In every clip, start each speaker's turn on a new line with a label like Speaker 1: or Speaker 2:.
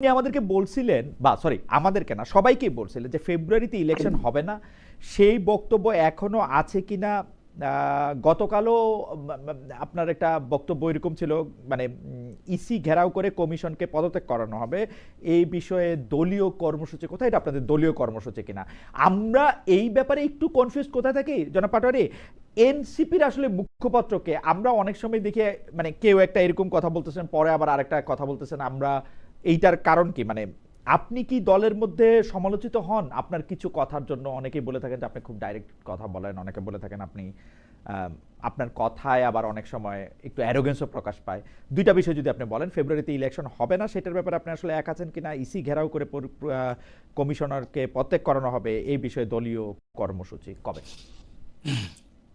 Speaker 1: আমাদেরকে বলছিলেন বা সরি আমাদেরকে না সবাইকেই বলছিলেন যে ফেব্রুয়ারিতে ইলেকশন হবে না। সেই বক্তব্য এখনও আছে কিনা গতকালও আপনার একটা বক্তব্য এরকম ছিল মানে ইসি ঘেরাও করে কমিশনকে পদত্যাগ করানো হবে। এই বিষয়ে দলীয় কর্মসূচি কোথায়? এটা আপনাদের দলীয় কর্মসূচি কিনা? আমরা এই ব্যাপারে একটু কনফিউজ কোথায় থাকি জনাব পাটোয়ারি? এনসিপির আসলে মুখপত্রকে আমরা অনেক সময় দেখি মানে কেউ একটা এরকম কথা বলতেছেন পরে আবার আরেকটা কথা বলতেছেন আমরা এইটার কারণ কি? মানে আপনি কি দলের মধ্যে সমালোচিত হন? আপনার কিছু কথার জন্য অনেকেই বলে থাকেন যে আপনি খুব ডাইরেক্ট কথা বলেন, অনেকে বলে থাকেন আপনি আপনার কথায় আবার অনেক সময় একটু অ্যারোগেন্সও প্রকাশ পায়। দুইটা বিষয় যদি আপনি বলেন ফেব্রুয়ারিতে ইলেকশন হবে না, সেটার ব্যাপারে আপনি আসলে এক আছেন কিনা? ইসি ঘেরাও করে কমিশনারকে প্রত্যেক করানো হবে, এই বিষয়ে দলীয় কর্মসূচি কবে?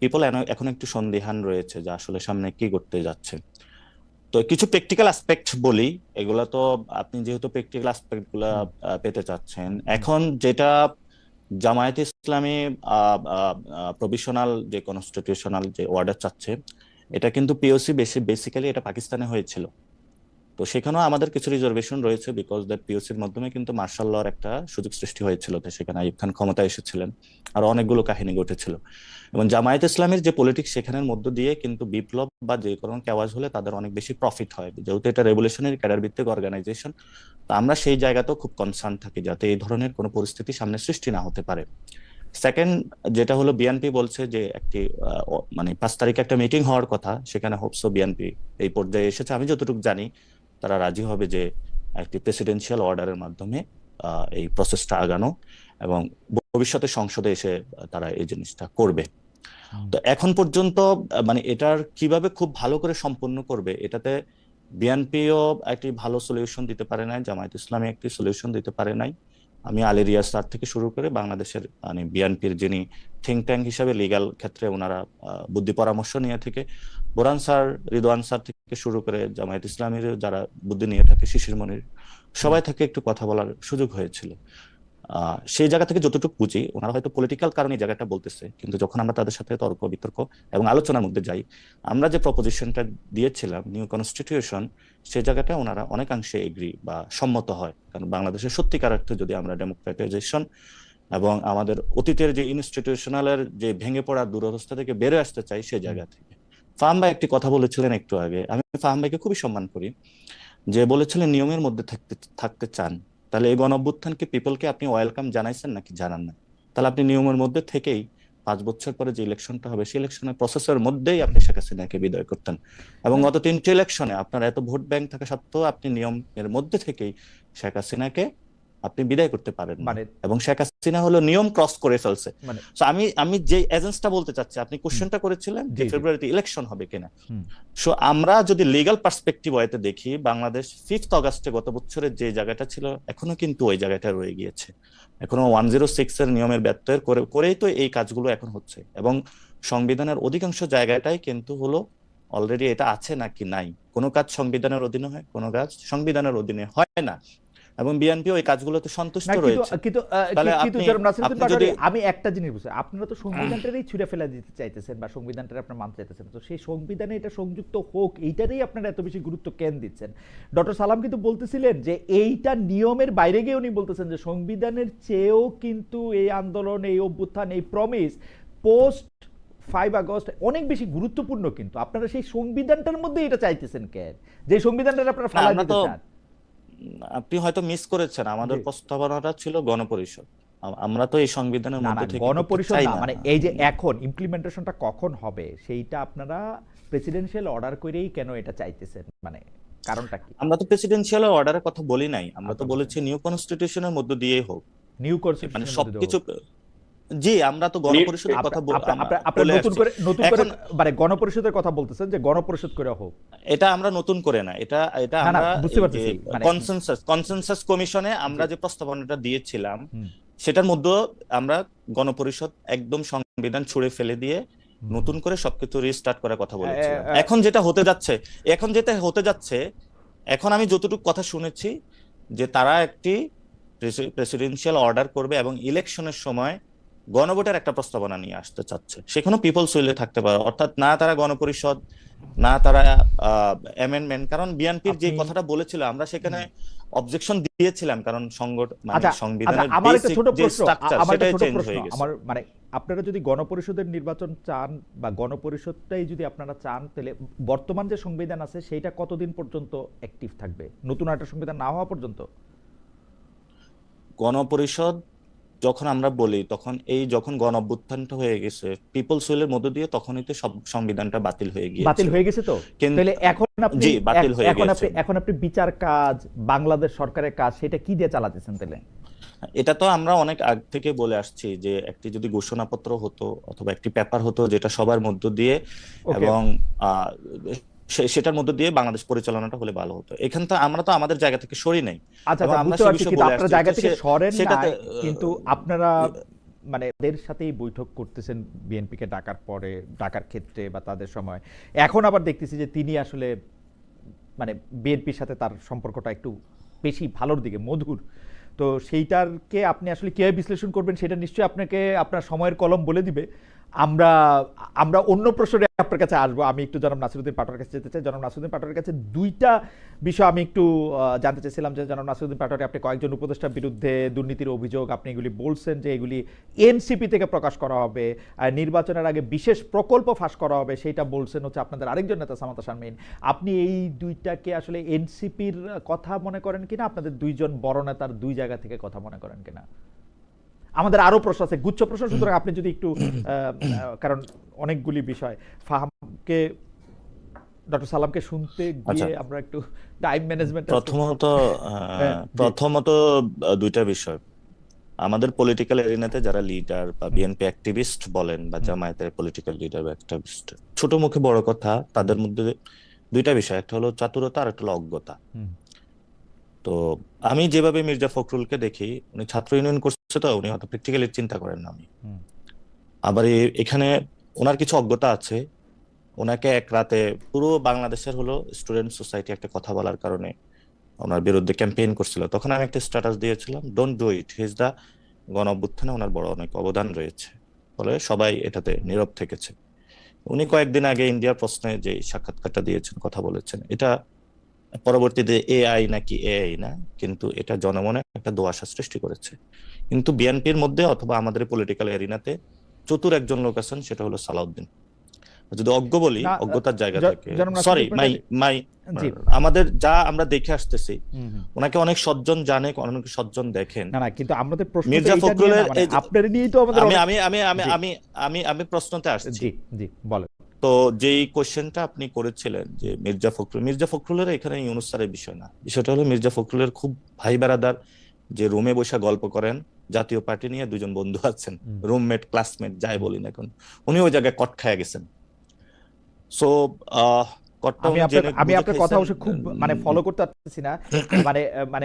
Speaker 2: পিপল এখন একটু সন্দিহান রয়েছে যে আসলে সামনে কি করতে যাচ্ছে। তো কিছু প্র্যাকটিক্যাল অ্যাসপেক্ট বলি এগুলা তো আপনি যেহেতু প্র্যাকটিক্যাল অ্যাসপেক্টগুলা পেতে চাচ্ছেন এখন যেটা জামায়াত ইসলামী প্রভিশনাল যে কনস্টিটিউশনাল যে অর্ডার চাচ্ছে এটা কিন্তু পিওসি বেশি বেসিক্যালি এটা পাকিস্তানে হয়েছিল। তো সেখানেও আমাদের কিছু রিজার্ভেশন রয়েছে বিকজ দ্যাট পিওসির মাধ্যমে কিন্তু মার্শাল লর একটা সুযোগ সৃষ্টি হয়েছিল সেখানে আইব খান ক্ষমতায় এসেছিলেন আর অনেকগুলো কাহিনী ঘটেছিল। এবং জামায়াত ইসলামের যে পলিটিক্স সেখানের মধ্য দিয়ে কিন্তু বিপ্লব বা যে কোনো কেওয়াজ হলে তাদের অনেক বেশি প্রফিট হয়। যেহেতু এটা রেভলিউশনারি ক্যাডার ভিত্তিক অর্গানাইজেশন তো আমরা সেই জায়গাতেও খুব কনসার্ন থাকি যাতে এই ধরনের কোনো পরিস্থিতি সামনে সৃষ্টি না হতে পারে। সেকেন্ড যেটা হলো বিএনপি বলছে যে একটি মানে পাঁচ তারিখে একটা মিটিং হওয়ার কথা, সেখানে হোপসো বিএনপি এই পর্যায়ে এসেছে। আমি যতটুকু জানি তারা রাজি হবে যে একটি প্রেসিডেন্সিয়াল অর্ডারের মাধ্যমে এই প্রসেসটা আগানো এবং ভবিষ্যতে সংসদে এসে তারা এই জিনিসটা করবে। তো এখন পর্যন্ত মানে এটার কীভাবে খুব ভালো করে সম্পন্ন করবে এটাতে বিএনপিও একটি ভালো সলিউশন দিতে পারে নাই জামায়াত ইসলামী একটি সলিউশন দিতে পারে নাই। আমি আলী রিয়াজ স্যার থেকে শুরু করে বাংলাদেশের মানে বিএনপির যিনি থিঙ্ক ট্যাঙ্ক হিসাবে লিগাল ক্ষেত্রে ওনারা বুদ্ধি পরামর্শ নিয়ে থেকে বোরান স্যার রিদওয়ান স্যার থেকে শুরু করে জামায়াত ইসলামের যারা বুদ্ধি নিয়ে থাকে শিশির মনির সবাই থেকে একটু কথা বলার সুযোগ হয়েছিল। সেই জায়গা থেকে যতটুকু বুঝি ওনারা হয়তো পলিটিক্যাল কারণে জায়গাটা বলতেছে কিন্তু যখন আমরা তাদের সাথে তর্ক বিতর্ক এবং আলোচনার মধ্যে যাই আমরা যে প্রপোজিশনটা দিয়েছিলাম নিউ কনস্টিটিউশন সেই জায়গাটা ওনারা অনেকাংশে এগ্রি বা সম্মত হয়। কারণ বাংলাদেশের সত্যিকার অর্থে যদি আমরা ডেমোক্রেটাইজেশন এবং আমাদের অতীতের যে ইনস্টিটিউশনালের যে ভেঙে পড়া দুরবস্থা থেকে বেরো আসতে চাই সেই জায়গা থেকে। ফাহাম ভাই একটি কথা বলেছিলেন একটু আগে। আমি ফাহাম ভাইকে খুবই সম্মান করি যে বলেছিলেন নিয়মের মধ্যে থাকতে থাকতে চান। তাহলে এই গণঅভ্যুত্থানকে পিপলকে আপনি ওয়েলকাম জানাইছেন নাকি জানান না? তাহলে আপনি নিয়মের মধ্যে থেকেই পাঁচ বছর পরে যে ইলেকশনটা হবে, সেই ইলেকশনের প্রসেসের মধ্যেই আপনি শেখ হাসিনাকে বিদায় করতেন। এবং গত তিনটি ইলেকশনে আপনার এত ভোট ব্যাংক থাকা সত্ত্বেও আপনি নিয়মের মধ্যে থেকেই শেখ হাসিনাকে আপনি বিদায় করতে পারেন
Speaker 1: মানে
Speaker 2: এবং শেখ হাসিনা হলো নিয়ম ক্রস করে ফেলছে।
Speaker 1: মানে
Speaker 2: আমি আমি যে এজেন্সটা বলতে চাচ্ছি আপনি কোশ্চেনটা করেছিলেন যে ফেব্রুয়ারিতে ইলেকশন হবে কিনা। সো আমরা যদি লিগ্যাল পার্সপেক্টিভ ওয়েতে দেখি বাংলাদেশ ফিফথ অগাস্টে গত বছরের যে জায়গাটা ছিল এখনও কিন্তু ওই জায়গাটা রয়ে গিয়েছে। এখনও ওয়ান জিরো সিক্স এর নিয়মের ব্যত্যয়ের করে করেই তো এই কাজগুলো এখন হচ্ছে। এবং সংবিধানের অধিকাংশ জায়গাটাই কিন্তু হলো অলরেডি এটা আছে নাকি নাই। কোনো কাজ সংবিধানের অধীনে হয় কোনো কাজ সংবিধানের অধীনে হয় না। এবং বিএনপি ওই কাজগুলোতে সন্তুষ্ট রয়েছে।
Speaker 1: কিন্তু কিন্তু আমি একটা জিনিস বুঝছি আপনারা তো সংবিধানটারই ছুঁড়ে ফেলা দিতে চাইতেছেন বা সংবিধানটা আপনার মানতে চাইতেছেন। তো সেই সংবিধানে এটা সংযুক্ত হোক এইটারই আপনারা এত বেশি গুরুত্ব কেন দিচ্ছেন? ডক্টর সালাম কিন্তু বলতেছিলেন যে এইটা নিয়মের বাইরে গিয়ে উনি বলতেছেন যে সংবিধানের চেয়েও কিন্তু এই আন্দোলন এই অভ্যুত্থান এই প্রমিস পোস্ট ফাইভ আগস্ট অনেক বেশি গুরুত্বপূর্ণ কিন্তু। আপনারা সেই সংবিধানটার মধ্যে এটা চাইতেছেন কেন? যে সংবিধানটা আপনারা ফেলা দিতে চান।
Speaker 2: আপনি হয়তো মিস করেছেন। আমাদের প্রস্তাবনাটা ছিল গণপরিষদ। আমরা তো এই সংবিধানের মধ্যে থেকে
Speaker 1: গণপরিষদ মানে এই যে এখন ইমপ্লিমেন্টেশনটা কখন হবে সেইটা আপনারা প্রেসিডেন্সিয়াল অর্ডার করেই কেন এটা চাইতেছেন? মানে কারণটা কি?
Speaker 2: আমরা তো প্রেসিডেন্সিয়াল অর্ডারের কথা বলি নাই। আমরা তো
Speaker 1: আচ্ছা।
Speaker 2: বলেছি নিউ কনস্টিটিউশনের মধ্য দিয়েই হোক।
Speaker 1: নিউ কনস্টিটিউশন
Speaker 2: মানে সবকিছু জি আমরা তো গণপরিষদের কথা বল-
Speaker 1: আপনি- আপনারা নতুন করে নতুন করে মানে গণপরিষদের কথা বলতেছেন যে গণপরিষদ করে হোক।
Speaker 2: এটা আমরা নতুন করে না। এটা এটা আমরা
Speaker 1: বুঝতে পারতেছি। মানে-
Speaker 2: কনসেনসাস কনসেনসাস কমিশনে আমরা যে প্রস্তাবনাটা দিয়েছিলাম সেটার মধ্যে আমরা গণপরিষদ একদম সংবিধান ছুঁড়ে ফেলে দিয়ে নতুন করে সবকিছু রিস্টার্ট করার কথা
Speaker 1: এ,
Speaker 2: এখন যেটা হতে যাচ্ছে এখন যেটা হতে যাচ্ছে এখন আমি যতটুকু কথা শুনেছি যে তারা একটি প্রেসিডেন্সিয়াল অর্ডার করবে এবং ইলেকশনের সময় গণভোটের একটা প্রস্তাবনা নিয়ে আসতে চাচ্ছে। সেখানেও পিপলস উইলে থাকতে পারে। অর্থাৎ না তারা গণপরিষদ না তারা অ্যামেন্ডমেন্ট কারণ বিএনপির যে কথাটা বলেছিল আমরা সেখানে অবজেকশন দিয়েছিলাম কারণ মানে
Speaker 1: আচ্ছা আচ্ছা
Speaker 2: সংবিধানের
Speaker 1: আমার একটা ছোট প্রশ্ন আমার একটা ছোট প্রশ্ন আমার মানে আপনারা যদি গণপরিষদের নির্বাচন চান বা গণপরিষদটাই যদি আপনারা চান তাহলে বর্তমান যে সংবিধান আছে সেইটা কতদিন পর্যন্ত অ্যাক্টিভ থাকবে? নতুন একটা সংবিধান না হওয়া পর্যন্ত?
Speaker 2: গণপরিষদ যখন আমরা বলি তখন এই যখন গণ অভ্যুত্থানটা হয়ে গেছে পিপলস উইলের মধ্য দিয়ে তখনই তো সব সংবিধানটা বাতিল হয়ে গিয়েছে।
Speaker 1: বাতিল হয়ে গেছে তো? তাহলে এখন আপনি
Speaker 2: জি, বাতিল হয়ে
Speaker 1: এখন আপনি এখন আপনি বিচার কাজ বাংলাদেশ সরকারের কাজ সেটা কি দিয়ে চালাতেছেন তাহলে?
Speaker 2: এটা তো আমরা অনেক আগ থেকে বলে আসছি যে একটি যদি ঘোষণাপত্র হতো অথবা একটি পেপার হতো যেটা সবার মধ্য দিয়ে এবং সেটার মধ্য দিয়ে বাংলাদেশ পরিচালনাটা হলে ভালো হতো। এখান তো আমরা তো আমাদের জায়গা থেকে সরি নাই।
Speaker 1: আচ্ছা আচ্ছা
Speaker 2: আমরা
Speaker 1: বুঝতে পারছি কিন্তু আপনার জায়গা থেকে সরেন নাই, কিন্তু আপনারা মানে এদের সাথেই বৈঠক করতেছেন বিএনপি কে ডাকার পরে ডাকার ক্ষেত্রে বা তাদের সময়। এখন আবার দেখতেছি যে তিনি আসলে মানে বিএনপির সাথে তার সম্পর্কটা একটু বেশি ভালোর দিকে মধুর। তো সেইটারকে আপনি আসলে কীভাবে বিশ্লেষণ করবেন সেটা নিশ্চয়ই আপনাকে আপনার সময়ের কলম বলে দিবে। আমরা আমরা অন্য প্রশ্নে আপনার কাছে আসব। আমি একটু জনাব নাসিরুদ্দিন পাটোয়ার কাছে যেতে চাই। জনাব নাসিরুদ্দিন পাটোয়ারের কাছে দুইটা বিষয় আমি একটু জানতে চাইছিলাম যে জনাব নাসিরুদ্দিন পাটোয়ারি আপনি কয়েকজন উপদেষ্টার বিরুদ্ধে দুর্নীতির অভিযোগ, আপনি এগুলি বলছেন যে এগুলি এনসিপি থেকে প্রকাশ করা হবে নির্বাচনের আগে বিশেষ প্রকল্প ফাঁস করা হবে সেইটা বলছেন হচ্ছে আপনাদের আরেকজন নেতা সামাতা শারমিন। আপনি এই দুইটাকে আসলে এনসিপির কথা মনে করেন কিনা? আপনাদের দুইজন বড় নেতার দুই জায়গা থেকে কথা মনে করেন কিনা? আমাদের আরও প্রশ্ন আছে গুচ্ছ প্রশ্ন। সুতরাং আপনি যদি একটু কারণ অনেকগুলি বিষয়। ফাহামকে ডক্টর সালামকে শুনতে গিয়ে
Speaker 2: আচ্ছা।
Speaker 1: আমরা একটু টাইম ম্যানেজমেন্ট
Speaker 2: প্রথমত
Speaker 1: হ্যাঁ,
Speaker 2: প্রথমত দুইটা বিষয়। আমাদের পলিটিক্যাল এরিনাতে যারা লিডার বা বিএনপি অ্যাক্টিভিস্ট বলেন বা জামায়াতের পলিটিক্যাল লিডার বা অ্যাক্টিভিস্ট ছোট মুখে বড় কথা তাদের মধ্যে দুইটা বিষয়। একটা হলো চাতুরতা আর একটা হলো অজ্ঞতা। তো আমি যেভাবে মির্জা ফখরুলকে দেখি উনি ছাত্র ইউনিয়ন করছে তো উনি হয়তো প্র্যাকটিক্যালি চিন্তা করেন না আমি আবার এখানে ওনার কিছু অজ্ঞতা আছে। ওনাকে এক রাতে পুরো বাংলাদেশের হলো স্টুডেন্ট সোসাইটি একটা কথা বলার কারণে ওনার বিরুদ্ধে ক্যাম্পেইন করছিল। তখন আমি একটা স্ট্যাটাস দিয়েছিলাম ডোন্ট ডু ইট হিজ দা গণ অভ্যুত্থানে ওনার বড় অনেক অবদান রয়েছে। ফলে সবাই এটাতে নীরব থেকেছে। উনি কয়েকদিন আগে ইন্ডিয়ার প্রশ্নে যে সাক্ষাৎকারটা দিয়েছেন কথা বলেছেন এটা পরবর্তীতে এআই নাকি এআই না কিন্তু এটা জনমনে একটা দোয়াশা সৃষ্টি করেছে। কিন্তু বিএনপির মধ্যে অথবা আমাদের পলিটিক্যাল এরিনাতে চতুর একজন লোক আছেন সেটা হলো সালাউদ্দিন। যদি অজ্ঞ বলি অজ্ঞতার জায়গা থেকে। সরি মাই মাই আমাদের যা আমরা দেখে আসতেছি। ওনাকে অনেক সজ্জন জানে অনেক সজ্জন দেখেন।
Speaker 1: না না কিন্তু আমাদের প্রশ্ন
Speaker 2: মির্জা ফখরুলের এই
Speaker 1: আপনার নিয়েই তো আমাদের
Speaker 2: আমি আমি আমি আমি আমি আমি আমি প্রশ্নতে আসছি।
Speaker 1: জি জি বলেন।
Speaker 2: তো যেই কোশ্চেনটা আপনি করেছিলেন যে মির্জা ফখরুল মির্জা ফখরুলের এখানে ইউনুস স্যারের বিষয় না বিষয়টা হলো মির্জা ফখরুলের খুব ভাই বেড়াদার যে রুমে বসে গল্প করেন জাতীয় পার্টি নিয়ে দুজন বন্ধু আছেন। রুমমেট ক্লাসমেট যাই বলি না এখন উনি ওই জায়গায় কট খায় গেছেন সো
Speaker 1: আমি আপনার কথা
Speaker 2: খাইছেন।
Speaker 1: অবশ্য খুব মানে ফলো করতে পারতেছি না মানে মানে